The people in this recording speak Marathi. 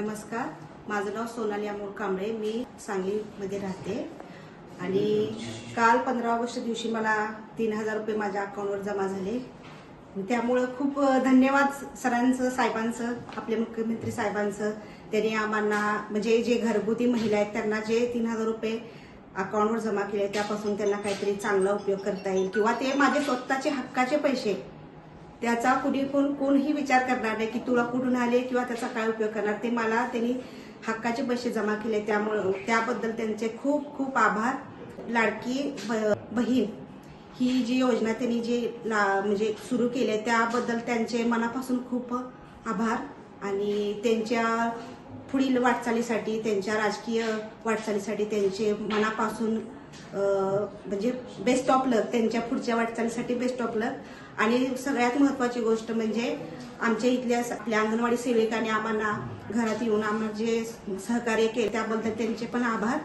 नमस्कार. माझं नाव सोनाली अमोल कांबळे. मी सांगलीमध्ये राहते. आणि काल पंधरा ऑगस्ट दिवशी मला तीन हजार रुपये माझ्या अकाउंटवर जमा झाले. त्यामुळं खूप धन्यवाद सरांचं साहेबांचं आपले मुख्यमंत्री साहेबांचं. त्यांनी आम्हाला म्हणजे जे घरगुती महिला आहेत त्यांना जे तीन हजार रुपये अकाउंटवर जमा केले त्यापासून त्यांना काहीतरी चांगला उपयोग करता येईल. किंवा ते माझे स्वतःचे हक्काचे पैसे त्याचा कुणी कोण कोणही विचार करणार नाही की तुला कुठून आले किंवा त्याचा काय उपयोग करणार. ते मला त्यांनी हक्काचे पैसे जमा केले त्यामुळं. त्याबद्दल त्यांचे खूप खूप आभार. लाडकी ब- बहीण ही जी योजना त्यांनी जी ला म्हणजे सुरू केली आहे त्याबद्दल त्यांचे मनापासून खूप आभार. आणि त्यांच्या पुढील वाटचालीसाठी त्यांच्या राजकीय वाटचालीसाठी त्यांचे मनापासून म्हणजे बेस्ट ऑफ लक त्यांच्या पुढच्या वाटचालीसाठी बेस्ट ऑफ लक आणि सगळ्यात महत्वाची गोष्ट म्हणजे आमच्या इथल्या आपल्या अंगणवाडी सेविकांनी आम्हाला घरात येऊन आम्हाला जे सहकार्य केले त्याबद्दल त्यांचे पण आभार.